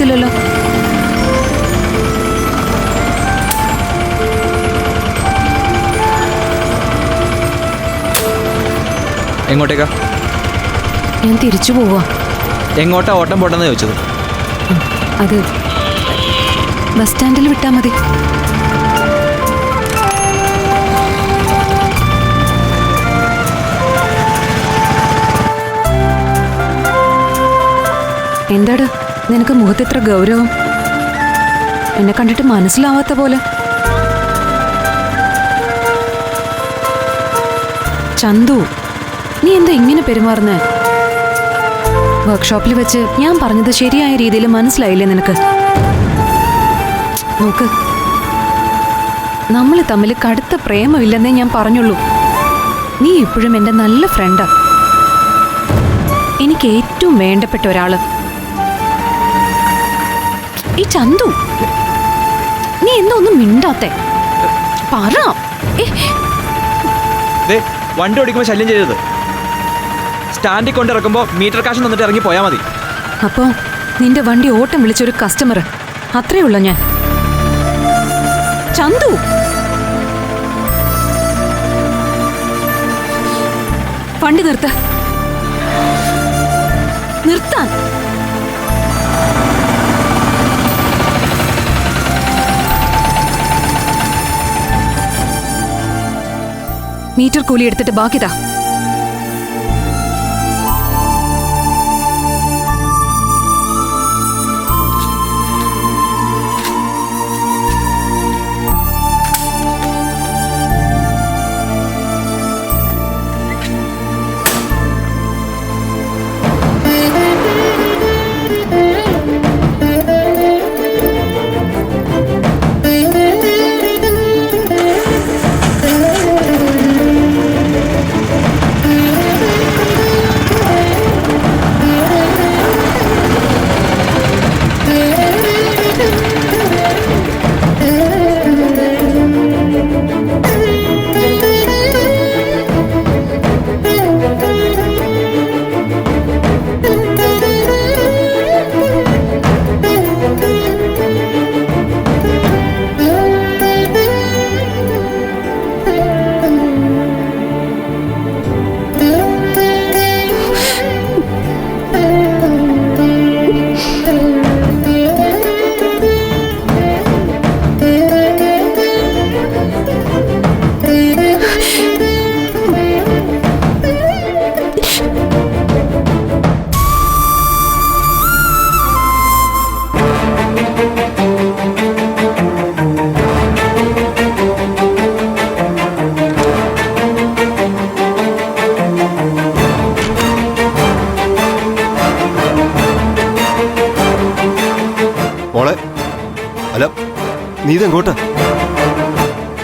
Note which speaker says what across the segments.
Speaker 1: നീ
Speaker 2: എങ്ങോട്ടേക്കാ?
Speaker 1: ഞാൻ തിരിച്ചു പോവാ.
Speaker 2: എങ്ങോട്ടാ ഓട്ടം പോട്ടെന്ന് ചോദിച്ചത്?
Speaker 1: അത് ബസ് സ്റ്റാൻഡിൽ വിട്ടാ മതി. എന്താട്? നിനക്ക് മുഖത്ത് എത്ര ഗൗരവം? എന്നെ കണ്ടിട്ട് മനസ്സിലാവാത്ത പോലെ. ചന്തു നീ എന്താ ഇങ്ങനെ പെരുമാറുന്നേ? വർക്ക്ഷോപ്പിൽ വെച്ച് ഞാൻ പറഞ്ഞത് ശരിയായ രീതിയിൽ മനസ്സിലായില്ലേ നിനക്ക്? നോക്ക്. നമ്മൾ തമ്മിൽ കടുത്ത പ്രേമമില്ലെന്നേ ഞാൻ പറഞ്ഞുള്ളൂ. നീ ഇപ്പോഴും എന്റെ നല്ല ഫ്രണ്ടാ എനിക്ക് ഏറ്റവും വേണ്ടപ്പെട്ട ഒരാൾ. ഈ ചന്തു. നീ എന്താ ഒന്നും മിണ്ടാത്തെ. പറ.
Speaker 2: വണ്ടി ഓടിക്കുമ്പോൾ ശല്യം ചെയ്തത് സ്റ്റാൻഡിൽ കൊണ്ട് ഇറക്കുമ്പോൾ മീറ്റർ കാശ് തന്നിട്ട് ഇറങ്ങി പോയാൽ മതി.
Speaker 1: അപ്പോ നിന്റെ വണ്ടി ഓട്ടം വിളിച്ച ഒരു കസ്റ്റമർ അത്രേ ഉള്ള ഞാൻ. ചന്തു. വണ്ടി നിർത്ത. നിർത്താൻ. മീറ്റർ കൂലി എടുത്തിട്ട് ബാക്കിതാ.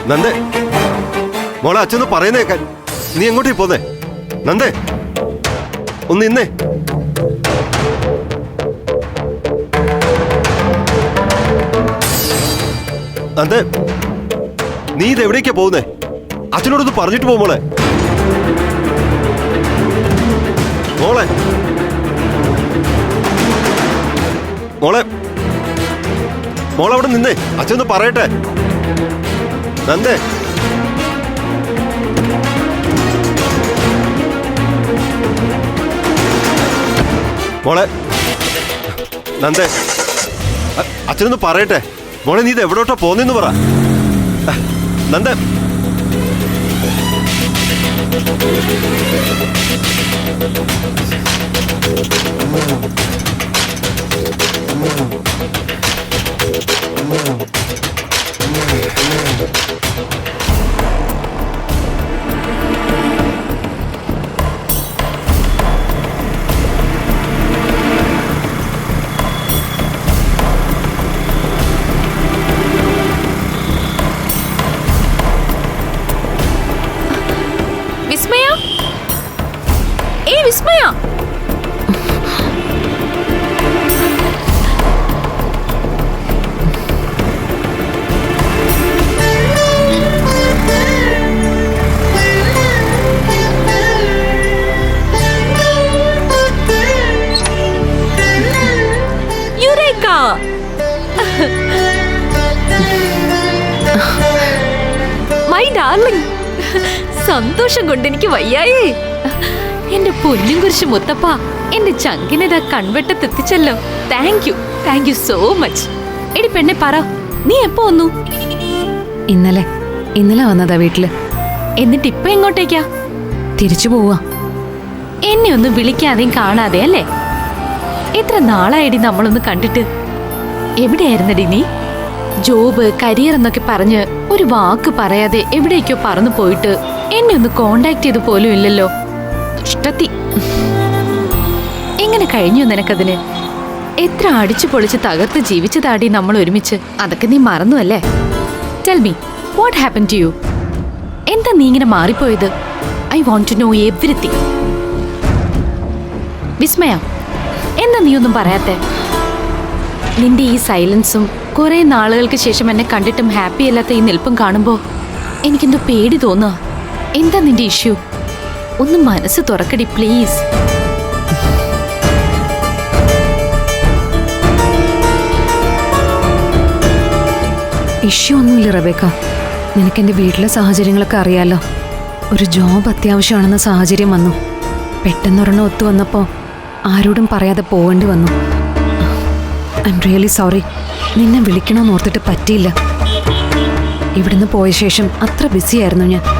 Speaker 3: നന്ദേ മോളെ അച്ഛന്ന് പറയുന്നേക്കാൻ. നീ എങ്ങോട്ടി പോന്നേ? നന്ദേ ഒന്ന് ഇന്നേ. നന്ദേ നീ ഇത് എവിടേക്കാ പോകുന്നേ അച്ഛനോടൊന്ന് പറഞ്ഞിട്ട് പോ മോളെ. മോളെ. മോളെ മോൾ അവിടെ നിന്നേ അച്ഛൻ പറയട്ടെ. നന്ദേ. മോളെ. നന്ദേ. അച്ഛനൊന്ന് പറയട്ടെ. മോളെ നീ ഇത് എവിടോട്ടാ പോന്നെന്ന് പറ. നന്ദേ.
Speaker 4: വിസ്മയ ഏ വിസ്മയ സന്തോഷം കൊണ്ട് എനിക്ക് വയ്യായേ. എന്റെ പൊന്നും കുറിച്ച് മുത്തപ്പ എന്റെ ചങ്കിനിതാ കൺവെട്ടത്തെത്തിച്ചല്ലോ thank you thank you so much എടി പെണ്ണെ പറ നീ എപ്പോ വന്നു?
Speaker 1: ഇന്നലെ ഇന്നലെ വന്നതാ വീട്ടിൽ.
Speaker 4: എന്നിട്ട് ഇപ്പൊ എങ്ങോട്ടേക്കാ?
Speaker 1: തിരിച്ചു പോവാ.
Speaker 4: എന്നെ ഒന്ന് വിളിക്കാതെയും കാണാതെ അല്ലേ? എത്ര നാളായടി നമ്മളൊന്ന് കണ്ടിട്ട്? എവിടെയായിരുന്നടി നീ? ജോബ് കരിയർ എന്നൊക്കെ പറഞ്ഞ് ഒരു വാക്ക് പറയാതെ എവിടേക്കോ പറന്നു പോയിട്ട് എന്നെ ഒന്ന് കോണ്ടാക്ട് ചെയ്ത് പോലും ഇല്ലല്ലോ. ഇഷ്ടത്തി എങ്ങനെ കഴിഞ്ഞു നിനക്കതിന്? എത്ര അടിച്ചു പൊളിച്ച് തകർത്ത് ജീവിച്ചതാടി നമ്മൾ ഒരുമിച്ച്. അതൊക്കെ നീ മറന്നു അല്ലേ? Tell me what happen to you എന്താ നീ ഇങ്ങനെ മാറിപ്പോയത്? I want to know everything Vismaya എന്താ നീ ഒന്നും പറയാത്തെ? നിന്റെ ഈ സൈലൻസും കുറെ നാളുകൾക്ക് ശേഷം എന്നെ കണ്ടിട്ടും ഹാപ്പി അല്ലാത്ത ഈ നിൽപ്പും കാണുമ്പോ എനിക്കെന്തോ പേടി തോന്നുക. എന്താ നിന്റെ ഇഷ്യൂ? ഒന്ന് മനസ്സ് തുറക്കടി പ്ലീസ്
Speaker 1: ഇഷ്യൂ ഒന്നുമില്ല റബേക്ക. നിനക്ക് എന്റെ വീട്ടിലെ സാഹചര്യങ്ങളൊക്കെ അറിയാലോ. ഒരു ജോബ് അത്യാവശ്യമാണെന്ന സാഹചര്യം വന്നു. പെട്ടെന്നൊരെണ്ണം ഒത്തു വന്നപ്പോൾ ആരോടും പറയാതെ പോകേണ്ടി വന്നു. ഐ എം റിയലി സോറി നിന്നെ വിളിക്കണമെന്ന് ഓർത്തിട്ട് പറ്റിയില്ല. ഇവിടുന്ന് പോയ ശേഷം അത്ര ബിസിയായിരുന്നു ഞാൻ.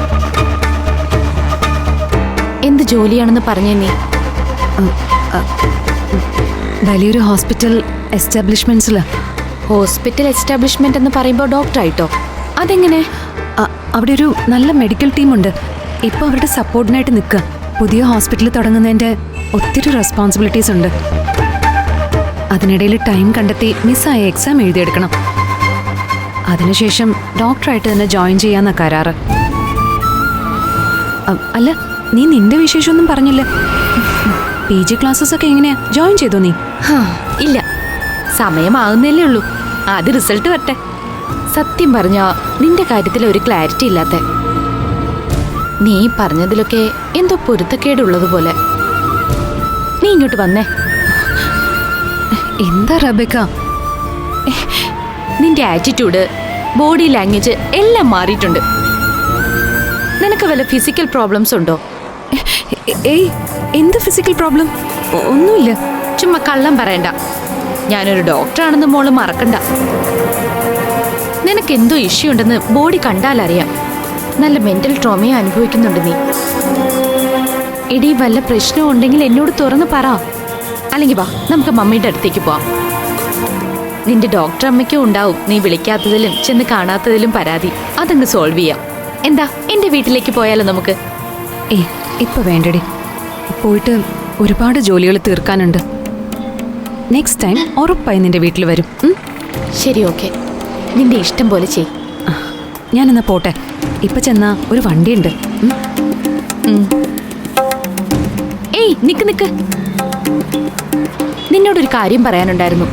Speaker 4: ജോലിയാണെന്ന് പറഞ്ഞേ നീ.
Speaker 1: വലിയൊരു ഹോസ്പിറ്റൽ എസ്റ്റാബ്ലിഷ്മെന്റ്സിൽ
Speaker 4: ഹോസ്പിറ്റൽ എസ്റ്റാബ്ലിഷ്മെന്റ് എന്ന് പറയുമ്പോൾ ഡോക്ടർ ആയിട്ടോ അതെങ്ങനെ?
Speaker 1: അവിടെ ഒരു നല്ല മെഡിക്കൽ ടീമുണ്ട്. ഇപ്പോൾ അവരുടെ സപ്പോർട്ടിനായിട്ട് നിൽക്കുക പുതിയ ഹോസ്പിറ്റൽ തുടങ്ങുന്നതിന്റെ ഒത്തിരി റെസ്പോൺസിബിലിറ്റീസ് ഉണ്ട്. അതിനിടയിൽ ടൈം കണ്ടെത്തി മിസ്സായ എക്സാം എഴുതിയെടുക്കണം. അതിനുശേഷം ഡോക്ടറായിട്ട് തന്നെ ജോയിൻ ചെയ്യാന്ന കരാറ്. അല്ല നീ നിന്റെ വിശേഷമൊന്നും പറഞ്ഞില്ല. പി ജി ക്ലാസ്സസ് ഒക്കെ എങ്ങനെയാ? ജോയിൻ ചെയ്തോ നീ?
Speaker 4: ഇല്ല. സമയമാകുന്നല്ലേ ഉള്ളൂ. അത് റിസൾട്ട് വരട്ടെ. സത്യം പറഞ്ഞ നിന്റെ കാര്യത്തിൽ ഒരു ക്ലാരിറ്റി ഇല്ലാത്ത. നീ പറഞ്ഞതിലൊക്കെ എന്തോ പൊരുത്തക്കേടുള്ളതുപോലെ. നീ ഇങ്ങോട്ട് വന്നേ.
Speaker 1: എന്താ റബേക്ക?
Speaker 4: നിന്റെ ആറ്റിറ്റ്യൂഡ് ബോഡി ലാംഗ്വേജ് എല്ലാം മാറിയിട്ടുണ്ട്. നിനക്ക് വല്ല ഫിസിക്കൽ പ്രോബ്ലംസ് ഉണ്ടോ?
Speaker 1: ഏയ് എന്ത് ഫിസിക്കൽ പ്രോബ്ലം ഒന്നുമില്ല.
Speaker 4: ചുമ്മാ കള്ളം പറയണ്ട. ഞാനൊരു ഡോക്ടറാണെന്ന് മോൾ മറക്കണ്ട. നിനക്ക് എന്തോ ഇഷ്യൂ ഉണ്ടെന്ന് ബോഡി കണ്ടാലറിയാം. നല്ല മെന്റൽ ട്രോമയെ അനുഭവിക്കുന്നുണ്ട് നീ. ഇടി വല്ല പ്രശ്നവും ഉണ്ടെങ്കിൽ എന്നോട് തുറന്ന് പറ. അല്ലെങ്കിൽ വാ നമുക്ക് മമ്മിയുടെ അടുത്തേക്ക് പോവാം. നിന്റെ ഡോക്ടർ അമ്മയ്ക്കും ഉണ്ടാവും. നീ വിളിക്കാത്തതിലും ചെന്ന് കാണാത്തതിലും പരാതി. അതങ്ങ് സോൾവ് ചെയ്യാം. എന്താ എന്റെ വീട്ടിലേക്ക് പോയാലോ നമുക്ക്?
Speaker 1: ഏയ് ഇപ്പൊ വേണ്ടടി. പോയിട്ട് ഒരുപാട് ജോലികൾ തീർക്കാനുണ്ട്. നെക്സ്റ്റ് ടൈം ഉറപ്പായി നിന്റെ വീട്ടിൽ വരും.
Speaker 4: ശരി ഓക്കെ. നിന്റെ ഇഷ്ടം പോലെ ചെയ്.
Speaker 1: ഞാനെന്നാ പോട്ടെ. ഇപ്പൊ ചെന്ന ഒരു വണ്ടിയുണ്ട്.
Speaker 4: ഏയ് നിക്ക് നിക്ക്. നിന്നോടൊരു കാര്യം പറയാനുണ്ടായിരുന്നു.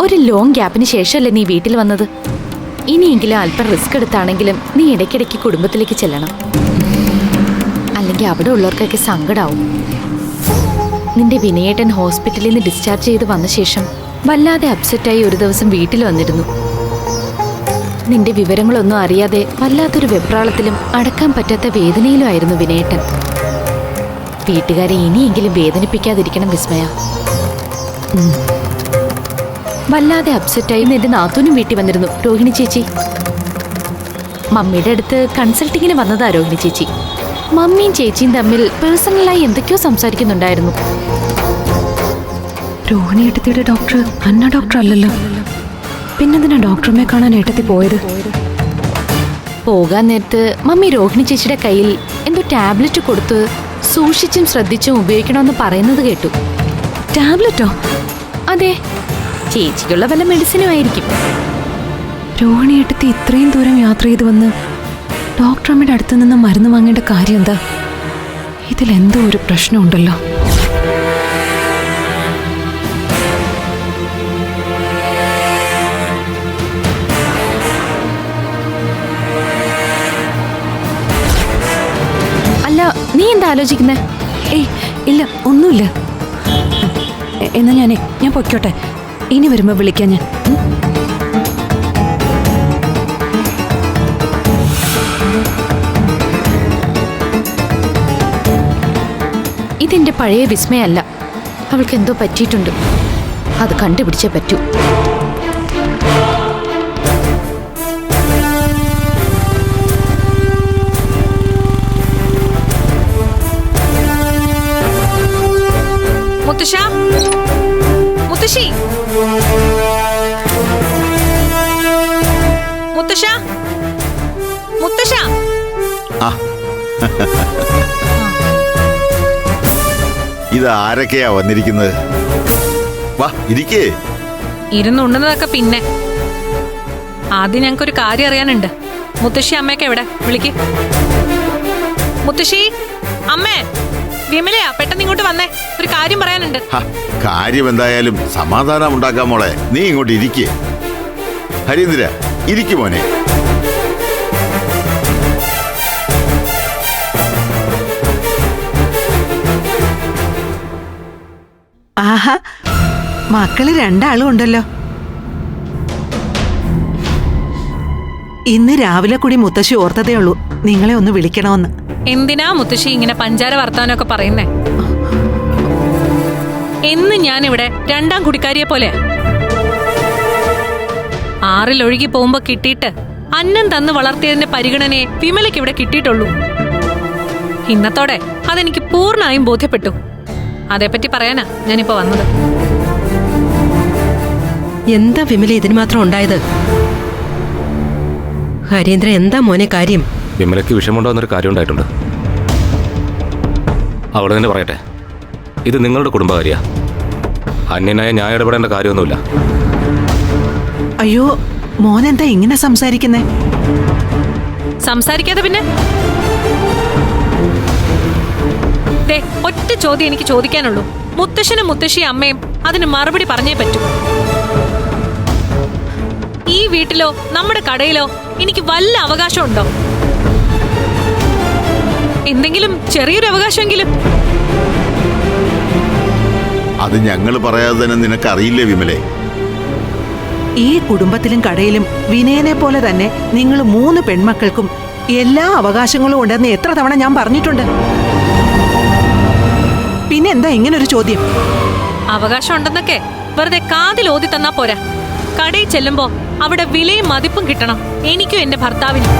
Speaker 4: ഒരു ലോങ് ഗ്യാപ്പിന് ശേഷമല്ലേ നീ വീട്ടിൽ വന്നത്? ഇനിയെങ്കിലും അല്പം റിസ്ക് എടുത്താണെങ്കിലും നീ ഇടയ്ക്കിടയ്ക്ക് കുടുംബത്തിലേക്ക് ചെല്ലണം. അല്ലെങ്കിൽ അവിടെ ഉള്ളവർക്കൊക്കെ സങ്കടാവും. നിന്റെ വിനയേട്ടൻ ഹോസ്പിറ്റലിൽ നിന്ന് ഡിസ്ചാർജ് ചെയ്ത് വന്ന ശേഷം വല്ലാതെ അപ്സെറ്റായി ഒരു ദിവസം വീട്ടിൽ വന്നിരുന്നു. നിന്റെ വിവരങ്ങളൊന്നും അറിയാതെ വല്ലാത്തൊരു വെപ്രാളത്തിലും അടക്കാൻ പറ്റാത്ത വേദനയിലുമായിരുന്നു വിനയേട്ടൻ. വീട്ടുകാരെ ഇനിയെങ്കിലും വേദനിപ്പിക്കാതിരിക്കണം വിസ്മയ. വല്ലാതെ അപ്സെറ്റായി നിന്റെ നാത്തൂനും വീട്ടിൽ വന്നിരുന്നു. രോഹിണി ചേച്ചി. മമ്മിയുടെ അടുത്ത് കൺസൾട്ടിങ്ങിന് വന്നതാ രോഹിണി ചേച്ചി. മമ്മിയും ചേച്ചിയും തമ്മിൽ പേഴ്സണലായി എന്തൊക്കെയോ സംസാരിക്കുന്നുണ്ടായിരുന്നു.
Speaker 1: രോഹിണി ഏട്ടത്തിയുടെ ഡോക്ടർ അന്ന ഡോക്ടർ അല്ലല്ലോ. പിന്നെന്തിനാ ഡോക്ടറുമ്മെ കാണാൻ ഏട്ടത്തി പോയത്?
Speaker 4: പോകാൻ നേരത്ത് മമ്മി രോഹിണി ചേച്ചിയുടെ കയ്യിൽ എന്തോ ടാബ്ലറ്റ് കൊടുത്ത് സൂക്ഷിച്ചും ശ്രദ്ധിച്ചും ഉപയോഗിക്കണമെന്ന് പറയുന്നത് കേട്ടു.
Speaker 1: ടാബ്ലറ്റോ?
Speaker 4: അതെ. ചേച്ചിക്കുള്ള വല്ല മെഡിസിനും ആയിരിക്കും.
Speaker 1: രോഹിണി ഏട്ടത്തി ഇത്രയും ദൂരം യാത്ര ചെയ്ത് വന്ന് ഡോക്ടർ അമ്മയുടെ അടുത്ത് നിന്ന് മരുന്ന് വാങ്ങേണ്ട കാര്യം എന്താ? ഇതിലെന്തോ ഒരു പ്രശ്നമുണ്ടല്ലോ.
Speaker 4: അല്ല നീ എന്താ ആലോചിക്കുന്നേ?
Speaker 1: ഏയ് ഇല്ല ഒന്നുമില്ല. എന്നാ ഞാനേ ഞാൻ പൊയ്ക്കോട്ടെ. ഇനി വരുമ്പോൾ വിളിക്കാം ഞാൻ.
Speaker 4: ഇതെന്റെ പഴയ വിസ്മയല്ല. അവൾക്ക് എന്തോ പറ്റിയിട്ടുണ്ട്. അത് കണ്ടുപിടിച്ചേ പറ്റൂ.
Speaker 5: മുത്തശ്ശ? മുത്തശ്ശി? മുത്തശ്ശ? മുത്തശ്ശ?
Speaker 6: ആ. ഇത് ആരൊക്കെയാ വന്നിരിക്കുന്നത്? വാ ഇരിക്കേ.
Speaker 5: ഇരുന്നുണ്ടെന്നതൊക്കെ പിന്നെ. ആദ്യം ഞങ്ങൾക്കൊരു കാര്യം അറിയാനുണ്ട്. മുത്തശ്ശി അമ്മയൊക്കെ എവിടെ? വിളിക്ക്. മുത്തശ്ശി അമ്മേ വിമലയാ പെട്ടെന്ന് ഇങ്ങോട്ട് വന്നേ. ഒരു കാര്യം പറയാനുണ്ട്.
Speaker 6: ഹ, കാര്യം എന്തായാലും സമാധാനം ഉണ്ടാക്കാൻ മോളെ. നീ ഇങ്ങോട്ട് ഇരിക്കേ. ഹരീന്ദ്ര ഇരിക്കു മോനെ.
Speaker 7: ആഹാ മക്കൾ രണ്ടാളും ഉണ്ടല്ലോ ഇന്ന് രാവിലെ കൂടി മുത്തശ്ശി ഓർത്തതേ ഉള്ളൂ. നിങ്ങളെ ഒന്ന് വിളിക്കണമെന്ന്.
Speaker 5: എന്തിനാ മുത്തശ്ശി ഇങ്ങനെ പഞ്ചാര വർത്താനൊക്കെ പറയുന്നേ? എന്ന് ഇവിടെ രണ്ടാം കുടിക്കാരിയെ പോലെ. ആറിൽ ഒഴുകി പോകുമ്പോ കിട്ടിയിട്ട് അന്നം തന്ന് വളർത്തിയതിന്റെ പരിഗണനയെ വിമലയ്ക്ക് ഇവിടെ കിട്ടിയിട്ടുള്ളൂ. ഇന്നത്തോടെ അതെനിക്ക് പൂർണമായും ബോധ്യപ്പെട്ടു. അതേപ്പറ്റി പറയാനാ. ഞാനിപ്പോ വന്നത്.
Speaker 8: എന്താ വിമല ഇതിന് മാത്രം ഉണ്ടായത്? ഹരീന്ദ്ര എന്താ മോനെ കാര്യം?
Speaker 9: വിമലയ്ക്ക് വിഷമമുണ്ടോ എന്നൊരു കാര്യം ഉണ്ടായിട്ടുണ്ട്. അവൾ തന്നെ പറയട്ടെ. ഇത് നിങ്ങളുടെ കുടുംബകാര്യ. അന്യനായ ഞാൻ ഇടപെടേണ്ട കാര്യമൊന്നുമില്ല.
Speaker 7: അയ്യോ മോനെന്താ ഇങ്ങനെ സംസാരിക്കുന്നേ?
Speaker 5: സംസാരിക്കാതെ പിന്നെ? ദേ ഒറ്റ ചോദ്യം എനിക്ക് ചോദിക്കാനുള്ളൂ. മുത്തശ്ശനും മുത്തശ്ശി അമ്മയും അതിന് മറുപടി പറഞ്ഞേ പറ്റൂ. ഈ വീട്ടിലോ നമ്മുടെ കടയിലോ എനിക്ക് വല്ല അവകാശം ഉണ്ടോ എന്തെങ്കിലും ചെറിയൊരു അവകാശമെങ്കിലും?
Speaker 6: അത് ഞങ്ങൾ പറയാതെ തന്നെ നിനക്കറിയില്ലേ വിമലേ?
Speaker 7: ഈ കുടുംബത്തിലും കടയിലും വിനയനെ പോലെ തന്നെ നിങ്ങൾ മൂന്ന് പെൺമക്കൾക്കും എല്ലാ അവകാശങ്ങളും ഉണ്ടെന്ന് എത്ര തവണ ഞാൻ പറഞ്ഞിട്ടുണ്ട്. പിന്നെ എന്താ ഇങ്ങനെ ഒരു ചോദ്യം?
Speaker 5: അവകാശം ഉണ്ടെന്നൊക്കെ വെറുതെ കാതിൽ ഓതി തന്നാ പോരാ. കടയിൽ ചെല്ലുമ്പോ അവിടെ വിലയും മതിപ്പും കിട്ടണം. എനിക്കും എന്റെ ഭർത്താവിനും.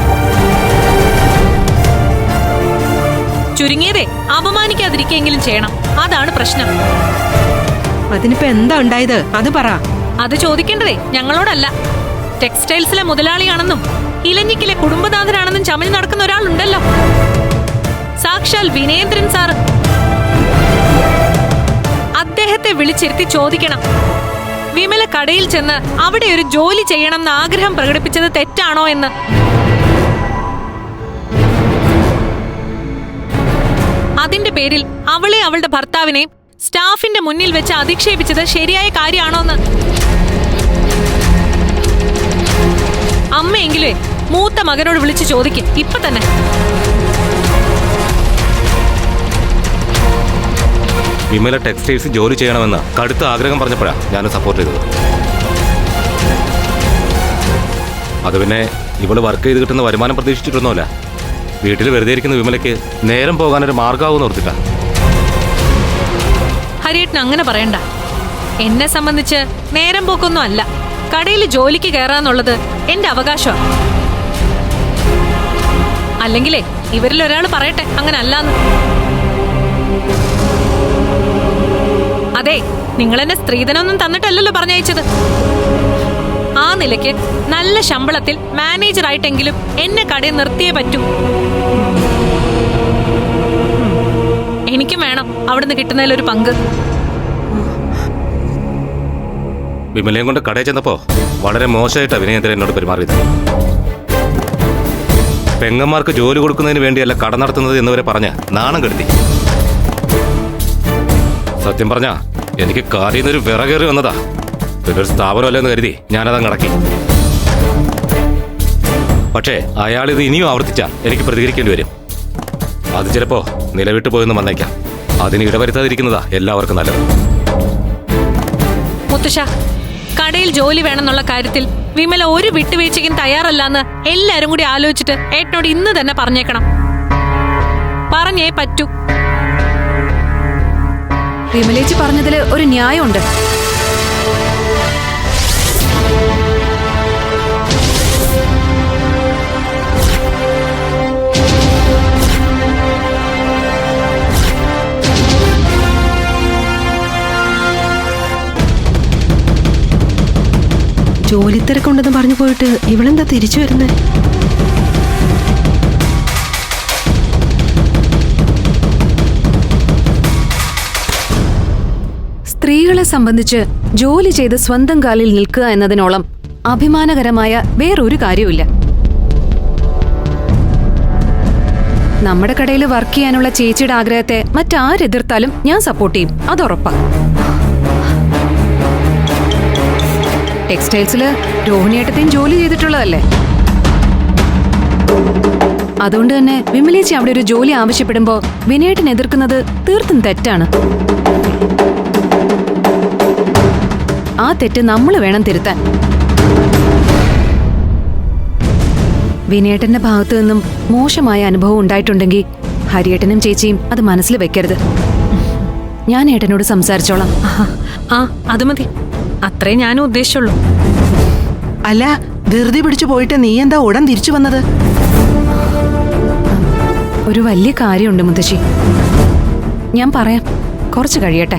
Speaker 5: ചുരുങ്ങിയതേ അപമാനിക്കാതിരിക്കെങ്കിലും ചെയ്യണം. അതാണ് പ്രശ്നം.
Speaker 8: അതിനിപ്പോ എന്താ ഉണ്ടായത്? അത് പറ.
Speaker 5: അത് ചോദിക്കേണ്ടതേ ഞങ്ങളോടല്ല. ടെക്സ്റ്റൈൽസിലെ മുതലാളിയാണെന്നും ഇലഞ്ഞിക്കിലെ കുടുംബനാഥനാണെന്നും ചമഞ്ഞു നടക്കുന്ന ഒരാളുണ്ടല്ലോ. സാക്ഷാൽ വിനേന്ദ്രൻ സാറ്. അദ്ദേഹത്തെ വിളിച്ചിരുത്തി ചോദിക്കണം. വിമല കടയിൽ ചെന്ന് അവിടെ ഒരു ജോലി ചെയ്യണം ചെയ്യണമെന്ന് ആഗ്രഹം പ്രകടിപ്പിച്ചത് തെറ്റാണോ എന്ന്. അതിന്റെ പേരിൽ അവളെ അവളുടെ ഭർത്താവിനെ സ്റ്റാഫിന്റെ മുന്നിൽ വെച്ച് അധിക്ഷേപിച്ചത് ശരിയായ കാര്യമാണോ എന്ന് അമ്മയെങ്കിലേ മൂത്ത മകനോട് വിളിച്ചു ചോദിക്കും. ഇപ്പൊ തന്നെ.
Speaker 9: വിമല ടെക്സ്റ്റൈൽസ് ജോലി ചെയ്യണമെന്ന് കടുത്ത ആഗ്രഹം പറഞ്ഞപ്പോഴാണ് ഞാൻ സപ്പോർട്ട് ചെയ്തത്. അത് പിന്നെ ഇവൾ വർക്ക് ചെയ്ത് കിട്ടുന്ന വരുമാനം പ്രതീക്ഷിച്ചിട്ടൊന്നുമല്ല. വീട്ടിൽ വെറുതെ ഇരിക്കുന്ന വിമലയ്ക്ക് നേരം പോകാനൊരു മാർഗമാവും ഓർത്തിട്ടാ.
Speaker 5: ഹരിയേട്ടൻ അങ്ങനെ പറയണ്ട. എന്നെ സംബന്ധിച്ച് നേരം പോക്കൊന്നും അല്ല. കടയിൽ ജോലിക്ക് കയറാന്നുള്ളത് എന്റെ അവകാശമാണ്. അല്ലെങ്കിലേ ഇവരിൽ ഒരാൾ പറയട്ടെ അങ്ങനെ അല്ലാന്ന് അതെ നിങ്ങൾ എന്നെ സ്ത്രീധനൊന്നും തന്നിട്ടല്ലല്ലോ പറഞ്ഞയച്ചത്. ആ നിലയ്ക്ക് നല്ല ശമ്പളത്തിൽ മാനേജറായിട്ടെങ്കിലും എന്നെ കടയിൽ നിർത്തിയേ പറ്റൂ. എനിക്കും വേണം അവിടുന്ന് കിട്ടുന്നതിലൊരു പങ്ക്.
Speaker 9: വിമലയും കൊണ്ട് കടയിൽ ചെന്നപ്പോ വളരെ മോശമായിട്ടാണ് അഭിനയത്തിൽ എന്നോട് പെരുമാറിയത്. പെങ്ങന്മാർക്ക് ജോലി കൊടുക്കുന്നതിന് വേണ്ടിയല്ല കട നടത്തുന്നത് എന്നിവരെ പറഞ്ഞ് നാണം കെടുത്തി. സത്യം പറഞ്ഞാ എനിക്ക് കാര്യം നിന്നൊരു വിറകേറി വന്നതാ. ഇതൊരു സ്ഥാപനമല്ലെന്ന് കരുതി ഞാനതങ്ങ് അടക്കി. പക്ഷേ അയാൾ ഇത് ഇനിയും ആവർത്തിച്ചാൽ എനിക്ക് പ്രതികരിക്കേണ്ടി വരും. അത് ചിലപ്പോ നിലവിട്ട് പോയെന്ന് വന്നേക്കാം. അതിന് ഇടവരുത്താതിരിക്കുന്നതാ എല്ലാവർക്കും നല്ലത്.
Speaker 5: മുത്തുഷ കടയിൽ ജോലി വേണമെന്നുള്ള കാര്യത്തിൽ വിമല ഒരു വിട്ടുവീഴ്ചയ്ക്കും തയ്യാറല്ലാന്ന് എല്ലാരും കൂടി ആലോചിച്ചിട്ട് ഏട്ടനോട് ഇന്ന് തന്നെ പറഞ്ഞേക്കണം. പറഞ്ഞേ പറ്റൂ.
Speaker 1: വിമലേച്ചി പറഞ്ഞതിൽ ഒരു ന്യായമുണ്ട്.
Speaker 8: ജോലിത്തിരക്കുണ്ടെന്ന് പറഞ്ഞു പോയിട്ട് ഇവളെന്താ തിരിച്ചു വരുന്നേ?
Speaker 1: സ്ത്രീകളെ സംബന്ധിച്ച് ജോലി ചെയ്ത് സ്വന്തം കാലിൽ നിൽക്കുക എന്നതിനോളം അഭിമാനകരമായ വേറൊരു കാര്യവുമില്ല. നമ്മുടെ കടയിൽ വർക്ക് ചെയ്യാനുള്ള ചേച്ചിയുടെ ആഗ്രഹത്തെ മറ്റാരെതിർത്താലും ഞാൻ സപ്പോർട്ട് ചെയ്യും. അതുറപ്പാ ടെക്സ്റ്റൈൽസിൽ രോഹിണിയേട്ടത്തെയും ജോലി ചെയ്തിട്ടുള്ളതല്ലേ? അതുകൊണ്ട് തന്നെ വിമലേച്ചി അവിടെ ഒരു ജോലി ആവശ്യപ്പെടുമ്പോൾ വിനയേട്ടൻ എതിർക്കുന്നത് തീർത്തും തെറ്റാണ്. ആ തെറ്റ് നമ്മൾ വേണം തിരുത്താൻ. വിനേട്ടന്റെ ഭാഗത്തു നിന്നും മോശമായ അനുഭവം ഉണ്ടായിട്ടുണ്ടെങ്കിൽ ഹരിയേട്ടനും ചേച്ചിയും അത് മനസ്സിൽ വെക്കരുത്. ഞാൻ ഏട്ടനോട് സംസാരിച്ചോളാം.
Speaker 8: ആ അത് മതി. അത്രേ ഞാനും ഉദ്ദേശിച്ചുള്ളൂ.
Speaker 7: അല്ല ധൃതി പിടിച്ചു പോയിട്ട് നീ എന്താ ഉടൻ തിരിച്ചു വന്നത്?
Speaker 1: ഒരു വലിയ കാര്യമുണ്ട് മുത്തശ്ശി. ഞാൻ പറയാം. കുറച്ച് കഴിയട്ടെ.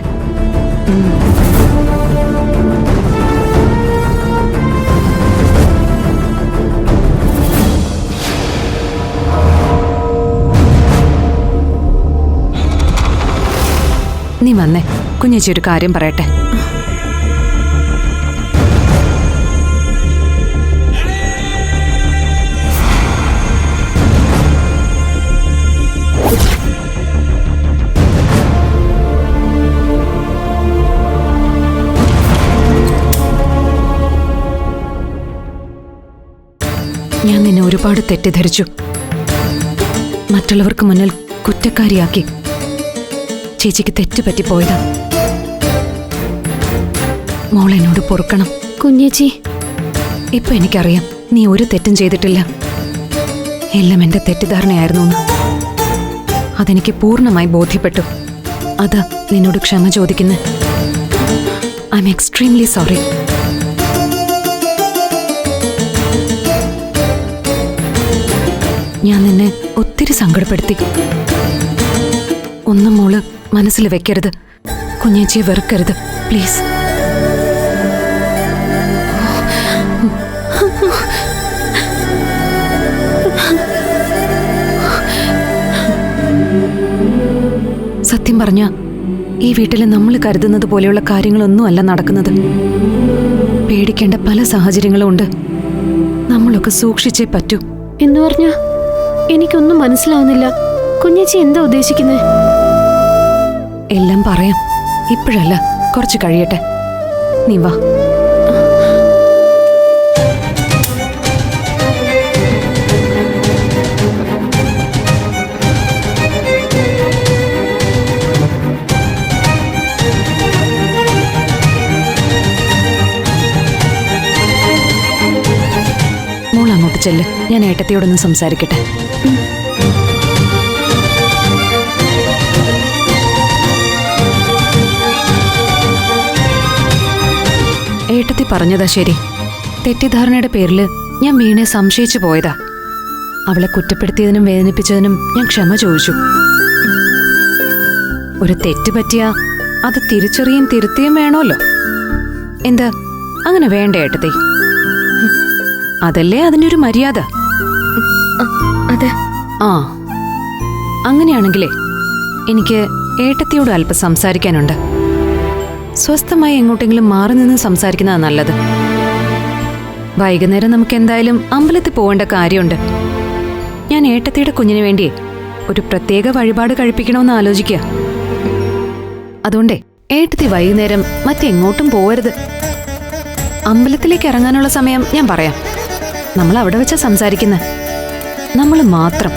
Speaker 1: വന്നേ. കുഞ്ഞേച്ചി ഒരു കാര്യം പറയട്ടെ. ഞാൻ നിന്നെ ഒരുപാട് തെറ്റിദ്ധരിച്ചു. മറ്റുള്ളവർക്ക് മുന്നിൽ കുറ്റക്കാരിയാക്കി. ചേച്ചിക്ക് തെറ്റ് പറ്റിപ്പോയതാ മോൾ എന്നോട് പൊറുക്കണം.
Speaker 4: കുഞ്ഞേച്ചി
Speaker 1: ഇപ്പൊ എനിക്കറിയാം നീ ഒരു തെറ്റും ചെയ്തിട്ടില്ല. എല്ലാം എന്റെ തെറ്റിദ്ധാരണയായിരുന്നു അതെനിക്ക് പൂർണമായി ബോധ്യപ്പെട്ടു. അതാ നിന്നോട് ക്ഷമ ചോദിക്കുന്നു. ഐ എം എക്സ്ട്രീംലി സോറി ഞാൻ നിന്നെ ഒത്തിരി സങ്കടപ്പെടുത്തി. ഒന്നും മോൾ മനസ്സിൽ വെക്കരുത്. കുഞ്ഞേച്ചിയെ വെറുക്കരുത്. പ്ലീസ് സത്യം പറഞ്ഞ ഈ വീട്ടിൽ നമ്മൾ കരുതുന്നത് പോലെയുള്ള കാര്യങ്ങളൊന്നുമല്ല നടക്കുന്നത്. പേടിക്കേണ്ട പല സാഹചര്യങ്ങളും ഉണ്ട്. നമ്മളൊക്കെ സൂക്ഷിച്ചേ പറ്റൂ.
Speaker 4: എന്ന് പറഞ്ഞ എനിക്കൊന്നും മനസ്സിലാവുന്നില്ല. കുഞ്ഞേച്ചി എന്താ ഉദ്ദേശിക്കുന്നത്
Speaker 1: എല്ലാം പറയാം. ഇപ്പോഴല്ല കുറച്ച് കഴിയട്ടെ. നീ വാ. ഞാൻ ഏട്ടത്തിയോടൊന്ന് സംസാരിക്കട്ടെ. പറഞ്ഞതാ ശരി. തെറ്റിദ്ധാരണയുടെ പേരിൽ ഞാൻ വീണെ സംശയിച്ചു പോയതാ. അവളെ കുറ്റപ്പെടുത്തിയതിനും വേദനിപ്പിച്ചതിനും ഞാൻ ക്ഷമ ചോദിച്ചു. ഒരു തെറ്റ് പറ്റിയാ അത് തിരിച്ചറിയും തിരുത്തിയും വേണമല്ലോ എന്താ? അങ്ങനെ വേണ്ട ഏട്ടത്തി. അതല്ലേ അതിന്റെ ഒരു മര്യാദ?
Speaker 4: അതെ.
Speaker 1: ആ. അങ്ങനെയാണെങ്കിലേ എനിക്ക് ഏട്ടത്തിയോട് അല്പം സംസാരിക്കാനുണ്ട്. സ്വസ്ഥമായി എങ്ങോട്ടെങ്കിലും മാറി നിന്ന് സംസാരിക്കുന്നതാണ് നല്ലത്. വൈകുന്നേരം നമുക്ക് എന്തായാലും അമ്പലത്തിൽ പോകേണ്ട കാര്യമുണ്ട്. ഞാൻ ഏട്ടത്തിയുടെ കുഞ്ഞിന് വേണ്ടി ഒരു പ്രത്യേക വഴിപാട് കഴിപ്പിക്കണമെന്ന് ആലോചിക്കുക അതുകൊണ്ടേ ഏട്ടത്തി വൈകുന്നേരം മറ്റെങ്ങോട്ടും പോകരുത് അമ്പലത്തിലേക്ക് ഇറങ്ങാനുള്ള സമയം ഞാൻ പറയാം. നമ്മൾ അവിടെ വെച്ചാ സംസാരിക്കുന്നത് നമ്മൾ മാത്രം.